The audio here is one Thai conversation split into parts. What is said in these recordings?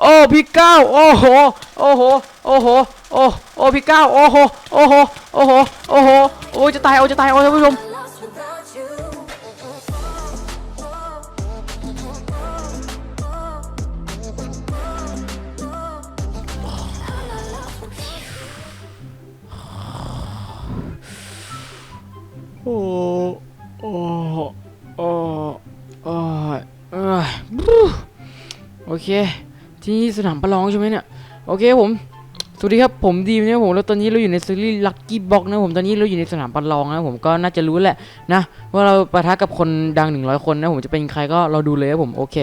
โอ้พี่เก้าโอ้โหโอ้โหโอ้โหโอ้โอ้พี่เก้าโอ้โหโอ้โหโอ้โหโอ้โหโอ้จะตายโอ้จะตายโอ้ท่านผู้ชมโอ้โอ้โอ้โอ้ยเอ้โอเค ที่สนามประลองใช่ไหมเนี่ย โอเคผม สวัสดีครับผมดีมนะครับผมแล้วตอนนี้เราอยู่ในซีรีส์ลัคกี้บ็อกนะผมตอนนี้เราอยู่ในสนามประลองนะผมก็น่าจะรู้แหละนะว่าเราปะทะกับคนดัง 100 คนนะผมจะเป็นใครก็เราดูเลยครับผมโอเค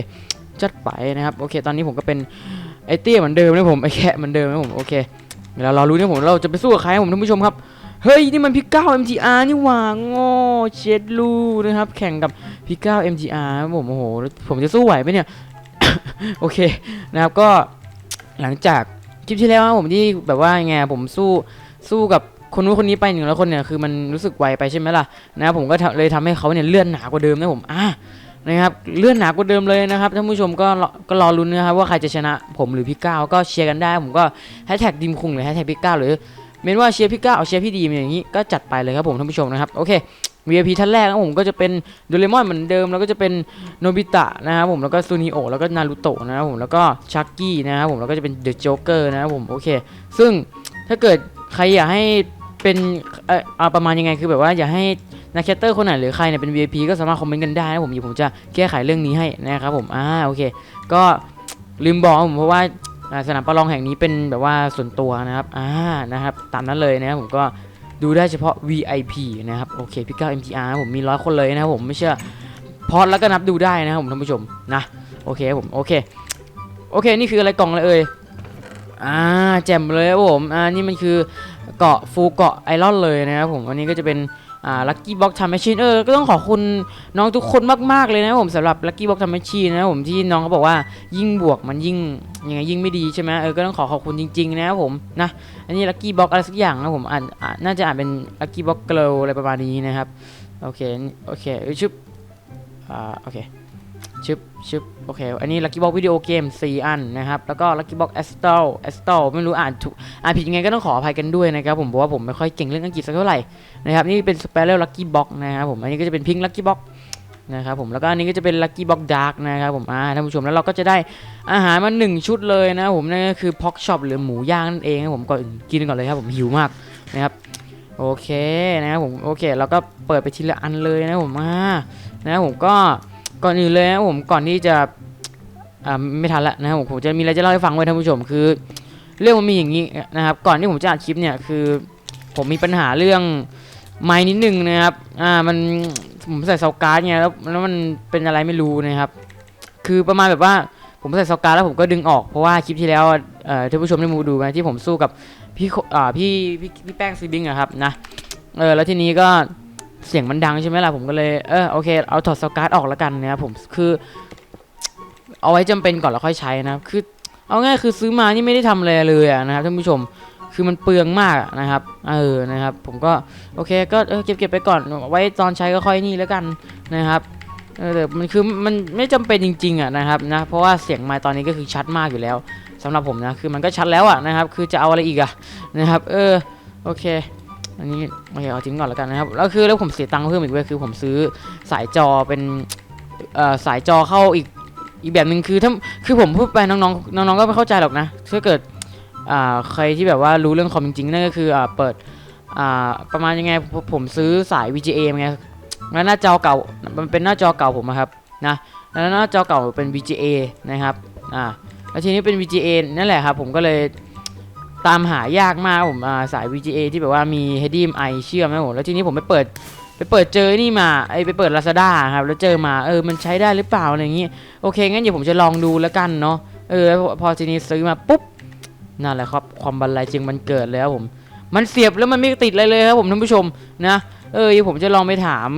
จัดไปนะครับโอเค ตอนนี้ผมก็เป็นไอเตี้ยเหมือนเดิมนะผมไอแค่เหมือนเดิมนะผมโอเคเดี๋ยวเรารู้นะผมเราจะไปสู้กับใครนะผมท่านผู้ชมครับเฮ้ยนี่มันพี่เก้า MGR นี่หว่าโง่เช็ดลูนะครับแข่งกับพี่เก้า MGR ผมโอ้โหผมจะสู้ไหวไหมเนี่ย โอเคนะครับก็หลังจากคลิปที่แล้วนะผมที่แบบว่าไงผมสู้สู้กับคนนู้นคนนี้ไปหนึ่งร้อยคนเนี่ยคือมันรู้สึกไวไปใช่ไหมล่ะนะครับผมก็เลยทำให้เขาเนี่ยเลื่อนหนากว่าเดิมนะผมอะนะครับเลื่อนหนากว่าเดิมเลยนะครับท่านผู้ชมก็รอก็รอลุ้นนะครับว่าใครจะชนะผมหรือพี่ก้าวก็เชียร์กันได้ ผมก็แฮชแท็กดิมคุงหรือแฮชแท็กพี่ก้าวหรือเมนว่าเชียร์พี่ก้าวเอาเชียร์พี่ดีมอย่างนี้ก็จัดไปเลยครับผมท่านผู้ชมนะครับโอเค VIP ท่านแรกนะผมก็จะเป็นโดเรมอนเหมือนเดิม แล้วก็จะเป็นโนบิตะนะครับผมแล้วก็ซูนิโอแล้วก็นารูโตะนะครับผมแล้วก็ชักกี้นะครับผมแล้วก็จะเป็นเดอะโจ๊กเกอร์นะครับผมโอเค ซึ่งถ้าเกิดใครอยากให้เป็นเอ่อประมาณยังไงคือแบบว่าอยากให้นักแคสเตอร์คนไหนหรือใครเนี่ยเป็น VIP ก็สามารถคอมเมนต์กันได้นะผมเดี๋ยวผมจะแก้ไขเรื่องนี้ให้นะครับผมอ่าโอเค ก็ลืมบอกผมเพราะว่าอ่าสนามประลองแห่งนี้เป็นแบบว่าส่วนตัวนะครับอ่านะครับตามนั้นเลยนะครับผมก็ ดูได้เฉพาะ VIP นะครับโอเคพี่ก้า MTR ผมมีร้อยคนเลยนะครับผมไม่เชื่อพอดแล้วก็นับดูได้นะครับผมท่านผู้ชมนะโอเคผมโอเคโอเคนี่คืออะไรกล่องอะไรเอ่ยอ่าแจ่มเลยครับผมอ่านี่มันคือ เกาะฟูเกาะไอรอนเลยนะครับผมอันนี้ก็จะเป็นลัคกี้บ็อกทำแมชชีนเออก็ต้องขอบคุณน้องทุกคนมากๆเลยนะครับผมสำหรับลัคกี้บ็อกทำแมชชีนนะครับผมที่น้องเขาบอกว่ายิ่งบวกมันยิ่งยังไงยิ่งไม่ดีใช่ไหมเออก็ต้องขอขอบคุณจริงๆนะครับผมนะอันนี้ลัคกี้บ็อกอะไรสักอย่างนะผมอ่านน่าจะอ่านเป็นลัคกี้บ็อกเกลอะไรประมาณนี้นะครับโอเคโอเคชึบอ่าโอเค ชึบชึบโอเค อันนี้ลัคกี้บ็อกวิดีโอเกม 4 อันนะครับ แล้วก็ลัคกี้บ็อกแอสตอลแอสตอลไม่รู้อ่านถูกอ่านผิดยังไงก็ต้องขออภัยกันด้วยนะครับ ผมเพราะว่าผมไม่ค่อยเก่งเรื่องอังกฤษสักเท่าไหร่นะครับ นี่เป็นสเปเรลลัคกี้บ็อกนะครับผม อันนี้ก็จะเป็นพิงลัคกี้บ็อกนะครับผม แล้วก็อันนี้ก็จะเป็นลัคกี้บ็อกดาร์กนะครับผม อ่า ท่านผู้ชม แล้วเราก็จะได้อาหารมาหนึ่งชุดเลยนะครับผม นั่นก็คือพ็อกช็อปหรือหมูย่างนั่นเองนะครับผม ก่อนกินก่อนเลยครับผม หิวมากนะครับ โอเคนะครับผม โอเค เราก็เปิดไปทีละอันเลยนะผม อ่า นะครับผมก็ ก่อนอื่นเลยนะผมก่อนที่จะอ่าไม่ทันละนะครับผมจะมีอะไรจะเล่าให้ฟังไว้ท่านผู้ชมคือ เรื่องมันมีอย่างนี้นะครับ ก่อนที่ผมจะอัดคลิปเนี่ยคือ ผมมีปัญหาเรื่องไม้นิดนึงนะครับอ่ามันผมใส่เซาการ์ดไงแล้วแล้วมันเป็นอะไรไม่รู้นะครับ คือประมาณแบบว่าผมใส่สกาแล้วผมก็ดึงออกเพราะว่าคลิปที่แล้วเอ่อท่านผู้ชมได้มาดูไหมที่ผมสู้กับพี่อ่าพี่พี่พี่แป้งซีบิงอะครับนะเออแล้วทีนี้ก็ เสียงมันดังใช่ไหมล่ะผมก็เลยเออโอเคเอาถอดสกาออกแล้วกันนะครับผมคือเอาไว้จำเป็นก่อนแล้วค่อยใช้นะครับคือเอาง่ายคือซื้อมานี่ไม่ได้ทำอะไรเลยนะครับท่านผู้ชมคือมันเปลืองมากนะครับเออนะครับ ผมก็โอเคก็เก็บเก็บไปก่อนไว้ตอนใช้ก็ค่อยนี่แล้วกันนะครับเออแต่มันคือมันไม่จำเป็นจริง ๆอะนะครับนะเพราะว่าเสียงไมค์ตอนนี้ก็คือชัดมากอยู่แล้วสำหรับผมนะคือมันก็ชัดแล้วอะนะครับ คือจะเอาอะไรอีกอะนะครับ เออโอเค อันนี้โอเคเอาทิ้งก่อนแล้วกันนะครับแล้วคือแล้วผมเสียตังค์เพิ่มอีกเว้ยคือผมซื้อสายจอเป็นเอ่อสายจอเข้าอีกอีกแบบหนึ่งคือถ้าคือผมพูดไปน้องๆน้องๆก็ไม่เข้าใจหรอกนะถ้าเกิดอ่าใครที่แบบว่ารู้เรื่องคอมจริงๆนั่นก็คืออ่าเปิดอ่าประมาณยังไงผมซื้อสาย VGA ไงแล้วหน้าจอเก่ามันเป็นหน้าจอเก่าผมครับนะแล้วหน้าจอเก่าเป็น VGA นะครับอ่าแล้วทีนี้เป็น VGA นั่นแหละครับผมก็เลย ตามหายากมากผมอ่าสาย VGA ที่แบบว่ามี HDMI เชื่อมนะผมแล้วทีนี้ผมไปเปิดไปเปิดเจอนี่มาไอไปเปิด Lazada ครับแล้วเจอมาเออมันใช้ได้หรือเปล่าอะไรอย่างงี้โอเคงั้นเดี๋ยวผมจะลองดูแล้วกันเนาะเออพอทีนี้ซื้อมาปุ๊บนั่นแหละครับความบันไลจึงมันเกิดแล้วผม มันเสียบแล้วมันไม่ติดอะไรเลยครับผมท่านผู้ชมนะเออเดี๋ยวผมจะลองไปถาม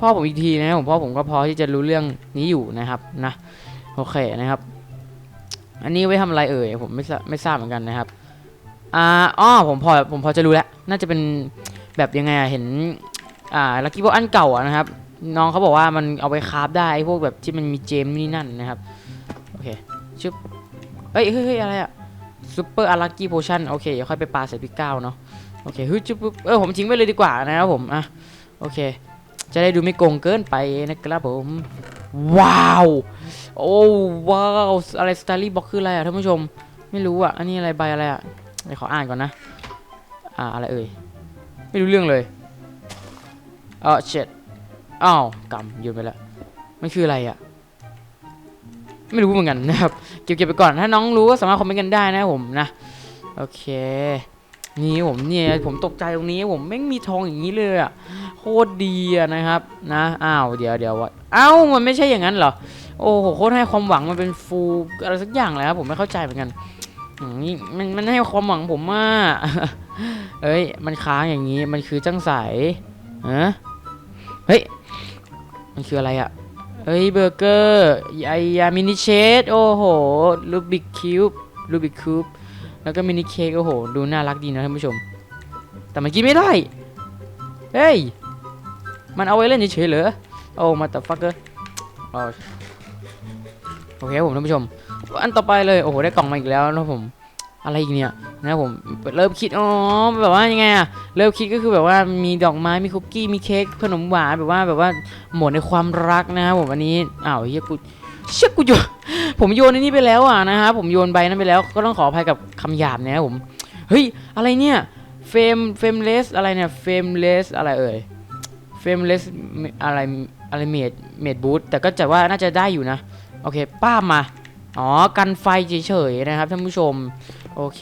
พ่อผมอีกทีนะครับผมพ่อผมก็พอที่จะรู้เรื่องนี้อยู่นะครับนะโอเคนะครับ อันนี้ไว้ทำอะไรเอ่ยผมไม่ทราบไม่ทราบเหมือนกันนะครับ อ่าอ้อผมพอผมพอจะรู้แล้ว น่าจะเป็นแบบยังไงอะเห็น อ่าลักกี้พวกอันเก่าอะนะครับ น้องเขาบอกว่ามันเอาไปคราฟได้ไอ้พวกแบบที่มันมีเจมนี่นั่นนะครับโอเคชึบเอ้ยเฮ้ยเฮ้ยอะไรอะซูเปอร์อารักกี้โพชั่นโอเคเดี๋ยวค่อยไปปาใส่พี่ก้าวเนาะโอเคฮึจุ๊บเออผมทิ้งไว้เลยดีกว่านะครับผมอะโอเค จะได้ดูไม่โกงเกินไปนะครับผม ว้าว โอ้ว้าวอะไรสตาร์ลี่บ็อกคืออะไรอะท่านผู้ชม ไม่รู้อะ อันนี้อะไรใบอะไรอะ เดี๋ยวขออ่านก่อนนะ อ่าอะไรเอ่ย ไม่รู้เรื่องเลย เออเช็ดอ้าวกำโยนไปแล้วมันคืออะไรอะ ไม่รู้เหมือนกันนะครับ เก็บเก็บไปก่อน ถ้าน้องรู้ก็สามารถคอมเมนต์กันได้นะผมนะ โอเค นี่ผมเนี่ยผมตกใจตรงนี้ผมแม่งมีทองอย่างนี้เลยอะ โคตรดีอะนะครับนะ อ้าวเดี๋ยวเดี๋ยววะเอ้ามันไม่ใช่อย่างนั้นเหรอ โอ้โหโคตรให้ความหวังมันเป็นฟูอะไรสักอย่างเลยครับผมไม่เข้าใจเหมือนกัน นี่มันมันให้ความหวังผมมากเอ้ย มันค้างอย่างนี้มันคือจังใสฮะเฮ้ย มันคืออะไรอะเฮ้ยเบอร์เกอร์ไอยามินิเชสโอ้โหลูบิกคิวบลูบิกคิวบแล้วก็มินิเค้กโอ้โห ดูน่ารักดีนะท่านผู้ชม แต่มันกินไม่ได้ เฮ้ย มันเอาไว้เล่นเฉยๆเหรอโอ้มาแต่ฟักเกอร์โอเคผมท่านผู้ชม อันต่อไปเลย โอ้โห ได้กล่องมาอีกแล้วนะผม อะไรอีกเนี่ยนะผม เริ่มคิด อ๋อ แบบว่ายังไงอะเริ่มคิดก็คือแบบว่ามีดอกไม้ มีคุกกี้ มีเค้ก ขนมหวาน แบบว่า แบบว่า หมดในความรักนะครับผมอันนี้ อ้าวเฮียกูเชี่ยกูโยนผมโยนไอันนี้ไปแล้วอะนะครับผมโยนใบนั้นไปแล้ว ก็ต้องขออภัยกับคำหยาบนะครับผม เฮ้ย อะไรเนี่ย เฟม เฟมเลส อะไรเนี่ย เฟมเลส อะไรเอ่ย เฟมเลส อะไร อะไรเมด เมดบูทแต่ก็จะว่าน่าจะได้อยู่นะ โอเค ป้ามา อ๋อ กันไฟเฉยๆนะครับท่านผู้ชม โอเค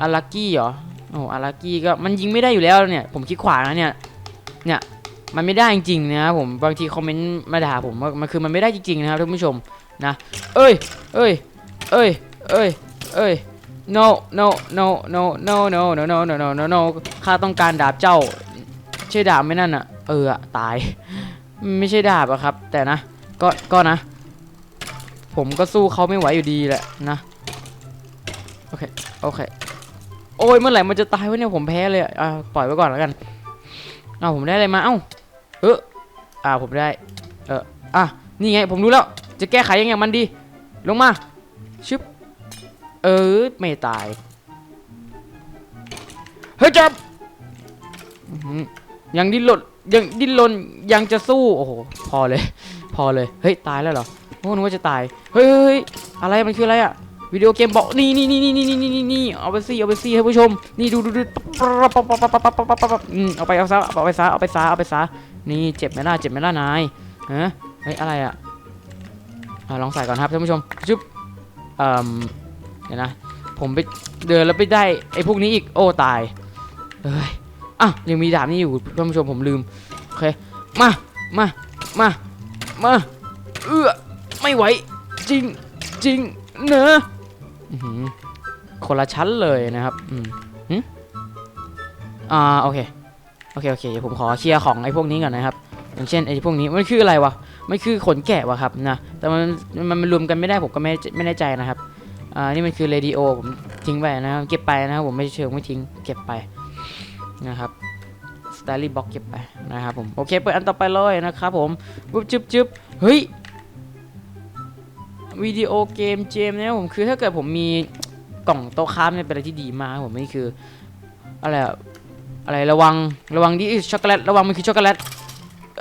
อารักกี้เหรอ โอ้อารักกี้ก็มันยิงไม่ได้อยู่แล้วเนี่ย ผมคิดขวานะเนี่ย เนี่ย มันไม่ได้จริงๆนะครับผม บางทีคอมเมนต์มาด่าผมว่ามันคือมันไม่ได้จริงๆนะครับท่านผู้ชม นะ เอ้ย เอ้ย เอ้ย เอ้ย เอ้ย no no no no no no no no no no no no ข้าต้องการดาบเจ้า ใช่ดาบไหมนั่นอะเออตาย ไม่ใช่ดาบอะครับ แต่นะ ก็ ก็นะ ผมก็สู้เขาไม่ไหวอยู่ดีแหละนะโอเคโอเคโอ้ยเมื่อไหร่มันจะตายวะเนี่ยผมแพ้เลยอะอะปล่อยไว้ก่อนแล้วกันเอาผมได้อะไรมาเอ้าเอออ่าผมได้เอออะนี่ไงผมรู้แล้วจะแก้ไขยังไงมันดี ลงมาชึบเออไม่ตายเฮ้ยจับยังดิ้นรนยังดิ้นรนยังจะสู้โอ้โหพอเลย พอเลยเฮ้ยตายแล้วเหรอ อ้นึกว่าจะตาย เฮ้ยเฮ้ยอะไรมันคืออะไรอะวิดีโอเกมบอกนี่นี่นี่นี่นี่นี่นี่นี่เอาไปสิเอาไปสิให้ผู้ชม นี่ดูดูดูปั๊บปั๊บปั๊บปั๊บปั๊บปั๊บปั๊บปั๊บอืมเอาไปเอาซะเอาไปซะเอาไปซะเอาไปซะนี่เจ็บไหมล่ะเจ็บไหมล่ะนายฮะเฮ้ยอะไรอะอะลองใส่ก่อนครับท่านผู้ชมจุ๊บเอ่อเดี๋ยวนะผมไปเดินแล้วไปได้ไอ้พวกนี้อีกโอ้ตายเฮ้ยอะยังมีดาบนี่อยู่ท่านผู้ชมผมลืมโอเคมามามามาเอื้อ ไม่ไหว จริงจริงเนอะคนละชั้นเลยนะครับอืมอ่าโอเคโอเคโอเคเดี๋ยวผมขอเคลียร์ของไอ้พวกนี้ก่อนนะครับ อย่างเช่นไอ้พวกนี้มันคืออะไรวะมันคือขนแกะวะครับนะแต่มันมันมันรวมกันไม่ได้ผมก็ไม่ไม่แน่ใจนะครับอ่านี่มันคือเรดิโอผมทิ้งไปนะครับเก็บไปนะครับผมไม่เชิงไม่ทิ้งเก็บไปนะครับสไตลี่บ็อกเก็บไปนะครับผมโอเคเปิดอันต่อไปเลยนะครับผมปุ๊บจึ๊บจึ๊บเฮ้ย วิดีโอเกมเจมเนี่ยผมคือถ้าเกิดผมมีกล่องโต๊ะค้ามเนี่ยเป็นอะไรที่ดีมากผมนี่คืออะไรอะอะไรระวังระวังดิช็อกโกแลตระวังมันคือช็อกโกแลต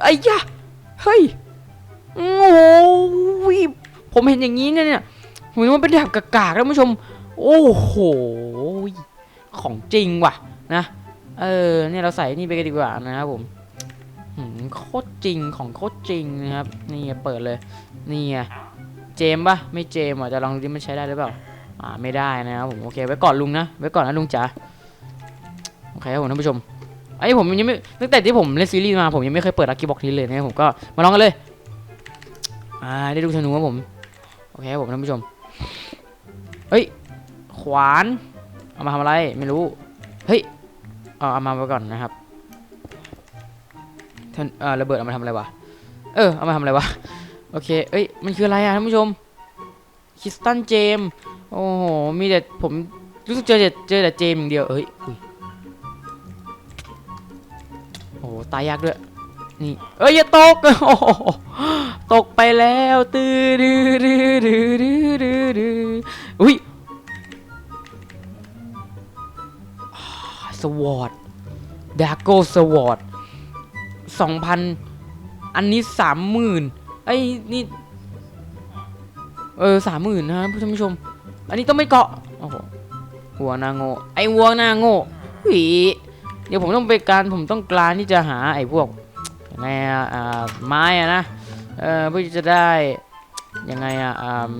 ไอ้ยะเฮ้ยโอ้โหผมเห็นอย่างนี้เนี่ยผมว่าเป็นแบบกากๆแล้วผู้ชม โอ้โหของจริงว่ะนะเออเนี่ยเราใส่นี่ไปกันดีกว่านะครับผมโคตรจริงของโคตรจริงนะครับนี่เปิดเลยนี่ เจมปะไม่เจมอะจะลองดูดิมันใช้ได้หรือเปล่าอ่าไม่ได้นะครับผมโอเคไว้ก่อนลุงนะไว้ก่อนนะลุงจ๋าโอเคครับผมท่านผู้ชมไอ้ผมยังไม่ตั้งแต่ที่ผมเล่นซีรีส์มาผมยังไม่เคยเปิดลักกี้บ็อกนี้เลยนะครับผมก็มาลองกันเลยอ่าได้ดูธนูครับผมโอเคครับผมท่านผู้ชมเฮ้ยขวานเอามาทำอะไรไม่รู้เฮ้ยเอาเอามาไว้ก่อนนะครับท่านเอ่อระเบิดเอามาทำอะไรวะเออเอามาทำอะไรวะ โอเค เอ้ย มันคืออะไรอะท่านผู้ชม คริสตันเจม โอ้โห มีแต่ผมรู้สึกเจอแต่เจอแต่เจมอย่างเดียว เอ้ยโอ้โห ตายยากด้วย นี่ เอ้ย อย่าตก โอ้โตกไปแล้ว ตื้อดื้อดื้อดื้อดื้อดื้อดื้ออุ้ยสวอตดาร์โกสวอตสองพัน อันนี้สามหมื่น ไอ้นี่ เออสามหมื่นนะครับท่านผู้ชม อันนี้ต้องไม่เกาะโอ้โหหัวนาโง่ไอ้วัวนาโง่หีเดี๋ยวผมต้องไปการผมต้องการที่จะหาไอ้พวกยังไงอะอ่าไม้อะนะเออเพื่อจะได้ยังไงอะอ่า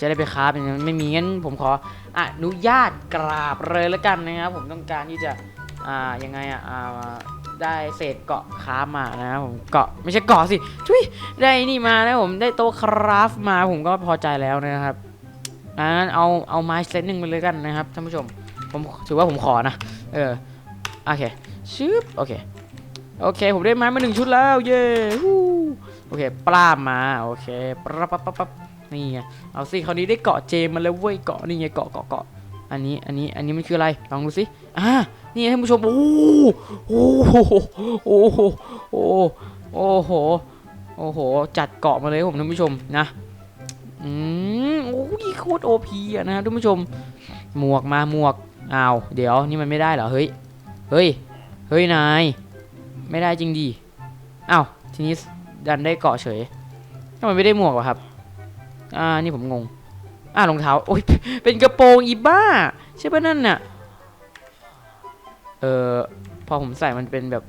จะได้ไปคราฟอย่างนั้นไม่มีงั้นผมขออนุญาตกราบเลยแล้วกันนะครับผมต้องการที่จะอ่ายังไงอะอ่า ได้เศษเกาะคราฟมานะครับผมเกาะไม่ใช่เกาะสิทุยได้นี่มานะผมได้โต๊ะคราฟมาผมก็พอใจแล้วนะครับงั้นเอาเอาไม้เซตหนึ่งไปเลยกันนะครับท่านผู้ชมผมถือว่าผมขอนะเออโอเคชึบโอเคโอเค ผมได้ไม้มาหนึ่งชุดแล้วเย้ฮู้โอเคปลามมาโอเคปั๊บปั๊บปั๊บนี่ไงเอาสิคราวนี้ได้เกาะเจมมาแล้วเว้ยเกาะนี่ไงเกาะเกาะเกาะอันนี้อันนี้อันนี้มันคืออะไรลองดูสิอ่า นี่ให้ผู้ชม โอ้โหโอ้โหโอ้โหโอ้โหโอ้โห จัดเกาะมาเลยผมท่านผู้ชมนะ อืมโอ้ยโคตรโอพีอะนะท่านผู้ชม หมวกมาหมวกอ้าวเดี๋ยวนี่มันไม่ได้เหรอ เฮ้ย เฮ้ย เฮ้ยนาย ไม่ได้จริงดีอ้าวทีนี้ดันได้เกาะเฉยทำไมไม่ได้หมวกวะครับ อ่า นี่ผมงง อ่ารองเท้า โอ้ย เป็นกระโปรงอีบ้า ใช่ปะนั่นน่ะ เออพอผมใส่มันเป็นแบบ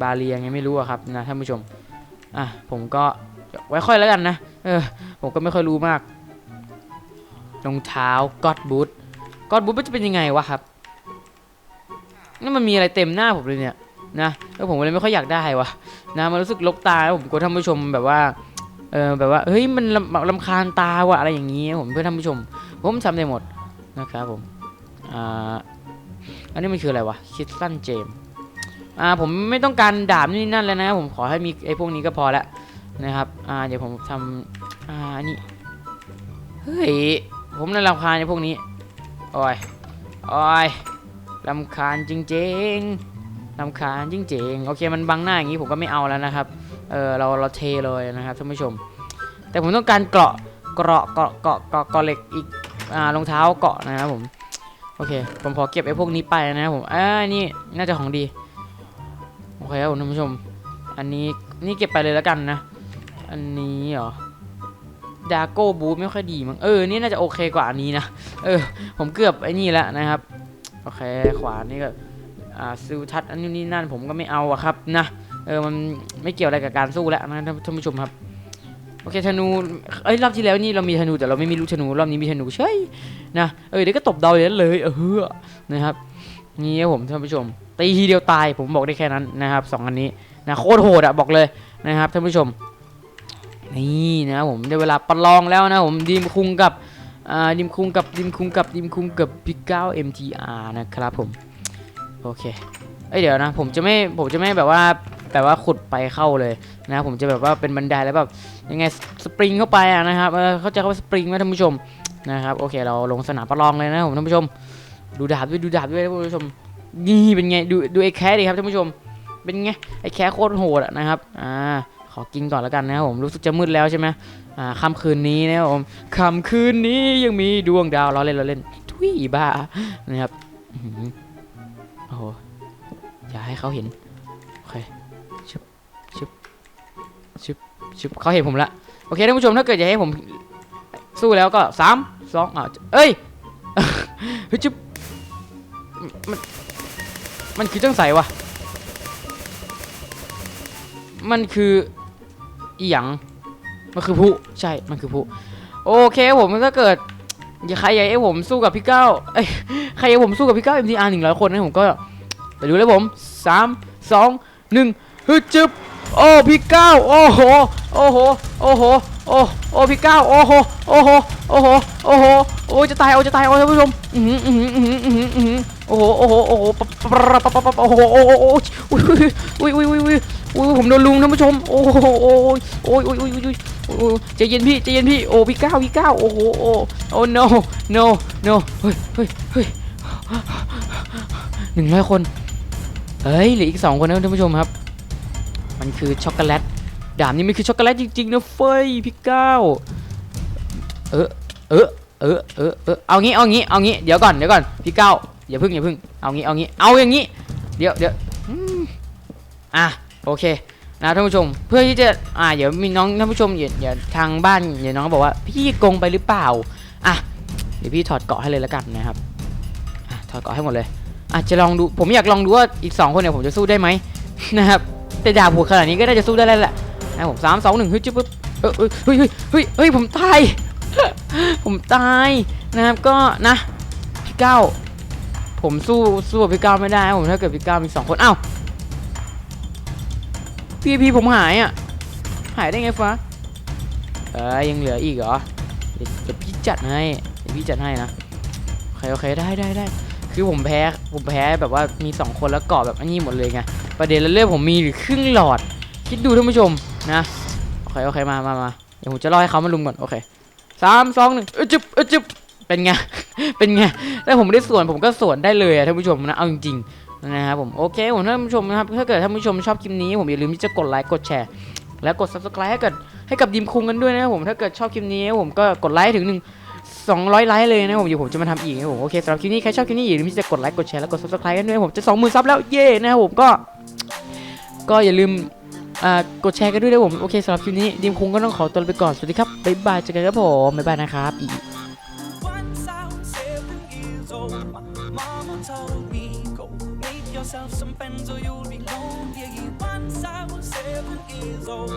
บาเรียไงไม่รู้อะครับนะท่านผู้ชม อะผมก็ไว้ค่อยแล้วกันนะ เออ ผมก็ไม่ค่อยรู้มาก รองเท้าก็อดบูทก็อดบูทมันจะเป็นยังไงวะครับนี่มันมีอะไรเต็มหน้าผมเลยเนี่ยนะแล้วผมเลยไม่ค่อยอยากได้วะนะมันรู้สึกลกตาแล้วผมกลัวท่านผู้ชมแบบว่าเออแบบว่าเฮ้ยมันลำลำคาญตาว่ะอะไรอย่างงี้ผมเพื่อท่านผู้ชม ผมทำได้หมดนะครับผมอ่า อันนี้มันคืออะไรวะคิดสั้นเจมอ่าผมไม่ต้องการดาบนี่นั่นแล้วนะผมขอให้มีไอ้พวกนี้ก็พอละนะครับอ่าเดี๋ยวผมทำอ่าอันนี้เฮ้ยผมน่ารำคาญไอ้พวกนี้โอ้ยโอ้ยรำคาญจริงๆลำคาญจริงๆโอเคมันบังหน้าอย่างนี้ผมก็ไม่เอาแล้วนะครับเออเราเราเทเลยนะครับท่านผู้ชม แต่ผมต้องการเกราะเกราะเกราะเกราะเกราะเกาะเหล็กอีกอ่ารองเท้าเกาะนะครับผม โอเค ผมพอเก็บไอ้พวกนี้ไปนะครับผม อ่า นี่น่าจะของดี โอเคครับท่านผู้ชม อันนี้นี่เก็บไปเลยแล้วกันนะ อันนี้เหรอ ดาโก้บูไม่ค่อยดีมั้ง เออ นี่น่าจะโอเคกว่าอันนี้นะ เออ ผมเกือบไอ้นี่แล้วนะครับ โอเค ขวานี่ก็ อ่าซิลทัดอันนี้นี่นั่นผมก็ไม่เอาอะครับนะ เออ มันไม่เกี่ยวอะไรกับการสู้แล้วนะท่านผู้ชมครับ โอเคธนูเอ้ยรอบที่แล้วนี่เรามีธนูแต่เราไม่มีลูกธนูรอบนี้มีธนูใช่นะเออเดี๋ยวก็ตบดาเลยเลยเออนะครับนี่ครับผมท่านผู้ชมตีทีเดียวตายผมบอกได้แค่นั้นนะครับสองอันนี้นะโคตรโหดอะบอกเลยนะครับท่านผู้ชมนี่นะผมได้เวลาประลองแล้วนะผมดีมคุงกับอ่าดิมคุงกับดิมคุงกับดิมคุงกับพิกเก้า MTR นะครับผมโอเคเอ้ยเดี๋ยวนะผมจะไม่ผมจะไม่แบบว่าแบบว่าขุดไปเข้าเลยนะผมจะแบบว่าเป็นบันไดแล้วแบบ ยังไงสปริงเข้าไปอะนะครับเออเขาใจะเข้าสปริงไหมท่านผู้ชมนะครับโอเคเราลงสนามประลองเลยนะผมท่านผู้ชม ดูดาบด้วยดูดาบด้วยท่านผู้ชมนี่เป็นไงดูดูไอ้แคดิครับท่านผู้ชม เป็นไงไอ้แคโคตรโหดอะนะครับอ่าขอกินก่อนแล้วกันนะครับผมรู้สึกจะมืดแล้วใช่ไหมอ่าค่ำคืนนี้นะครับผมค่ำคืนนี้ยังมีดวงดาวเราเล่นเราเล่นทุยบ้านะครับโอ้โหอย่าให้เขาเห็นโอเคชึบชึบชึบ ชึบเขาเห็นผมละโอเคท่านผู้ชมถ้าเกิดอยากให้ผมสู้แล้วก็สามสองอะเอ้ยเฮ้ยชึบมันมันคือจังใสวะมันคืออีหยังมันคือผู้ใช่มันคือผู้โอเคผมถ้าเกิดอย่าใครอยากให้ผมสู้กับพี่เก้าเอ้ยใครอยากให้ผมสู้กับพี่เก้า MTR หนึ่งร้อยคนนะผมก็ไปดูเลยผมสามสองหนึ่งฮึดจึบ โอ้พี่เก้าโอ้โหโอ้โหโอ้โหโอ้โอ้พี่เก้าโอ้โหโอ้โหโอ้โหโอ้โหโอ้จะตายโอ้จะตายโอ้ท่านผู้ชมอือหืออือหืออือหืออือหืออือหือโอ้โหโอ้โหโอ้โหปั๊บปั๊บปั๊บปั๊บปั๊บโอ้โหโอ้โหโอ้โหอุ้ยอุ้ยอุ้ยอุ้ยอุ้ยผมโดนลุงท่านผู้ชมโอ้โหโอ้ยโอ้ยโอ้ยโอ้ยโอ้ยโอ้ยใจเย็นพี่ใจเย็นพี่โอ้พี่เก้าพี่เก้าโอ้โหโอ้โอ้ no no no เฮ้ยเฮ้ยเฮ้ยหนึ่งร้อยคนเฮ้ยเหลืออีกสองคนนะท่านผู้ชมครับ มันคือช็อกโกแลตดาบนี้มันคือช็อกโกแลตจริงๆนะเฟยพี่ก้าวเออเออเออเออเออเอางี้เอางี้เอางี้เดี๋ยวก่อนเดี๋ยวก่อนพี่ก้าวอย่าพึ่งอย่าพึ่งเอางี้เอางี้เอาอย่างงี้เดี๋ยวเดี๋ยวอะโอเคนะท่านผู้ชมเพื่อที่จะอ่าเดี๋ยวมีน้องท่านผู้ชมอย่าอย่าทางบ้านเดี๋ยวน้องบอกว่าพี่โกงไปหรือเปล่าอะเดี๋ยวพี่ถอดเกาะให้เลยแล้วกันนะครับอะถอดเกาะให้หมดเลยอะจะลองดูผมอยากลองดูว่าอีกสองคนเนี่ยผมจะสู้ได้ไหมนะครับ แต่ดาบหัวขนาดนี้ก็น่าจะสู้ได้แล้วแหละนะผมสามสองหนึ่งเฮ้ยจิ๊บปึ๊บเฮ้ยเฮ้ยเฮ้ยเฮ้ยผมตาย ผมตายนะครับก็นะพี่เก้าผมสู้สู้กับพี่เก้าไม่ได้ผมถ้าเกิดพี่เก้ามีสองคนอ้าวพี่พี่ผมหายอะหายได้ไงฟ้าเอ้ยยังเหลืออีกเหรอเดี๋ยวพี่จัดให้เดี๋ยวพี่จัดให้นะโอเคโอเคได้ได้ได้คือผมแพ้ผมแพ้แบบว่ามีสองคนแล้วเกาะแบบอันนี้หมดเลยไง ประเด็นแล้วเลือดผมมีหรือครึ่งหลอด คิดดูท่านผู้ชมนะโอเคโอเคมามามาเดี๋ยวผมจะรอให้เขามาลุมก่อนโอเคสามสองหนึ่งเออจึบเออจึบเป็นไง เป็นไงถ้าผมได้ส่วนผมก็ส่วนได้เลยท่านผู้ชมนะ เอาจริงๆนะครับผมโอเคผมท่านผู้ชมนะครับถ้าเกิดท่านผู้ชมชอบคลิปนี้ผมอย่าลืมที่จะกดไลค์กดแชร์และกด subscribe ให้กับให้กับดิมคุงกันด้วยนะครับผมถ้าเกิดชอบคลิปนี้ผมก็กดไลค์ถึงหนึ่ง สองร้อยไลค์เลยนะผมเดี๋ยวผมจะมาทำอีกนะผมโอเคสำหรับคลิปนี้ใครชอบคลิปนี้อย่าลืมที่จะกดไลค์กดแชร์และกด subscribe กันด้วยผมจะสองหมื่นซับแล้วเย่นะครับผมก็ก็อย่าลืมอ่ากดแชร์กันด้วยนะผมโอเคสำหรับคลิปนี้ดิมคงก็ต้องขอตัวไปก่อนสวัสดีครับบ๊ายบายเจอกันครับผมบ๊ายบายนะครับอี Once I was seven years old, my mama told me, go make yourself some friends or you'll be lonely. Once I was seven years old.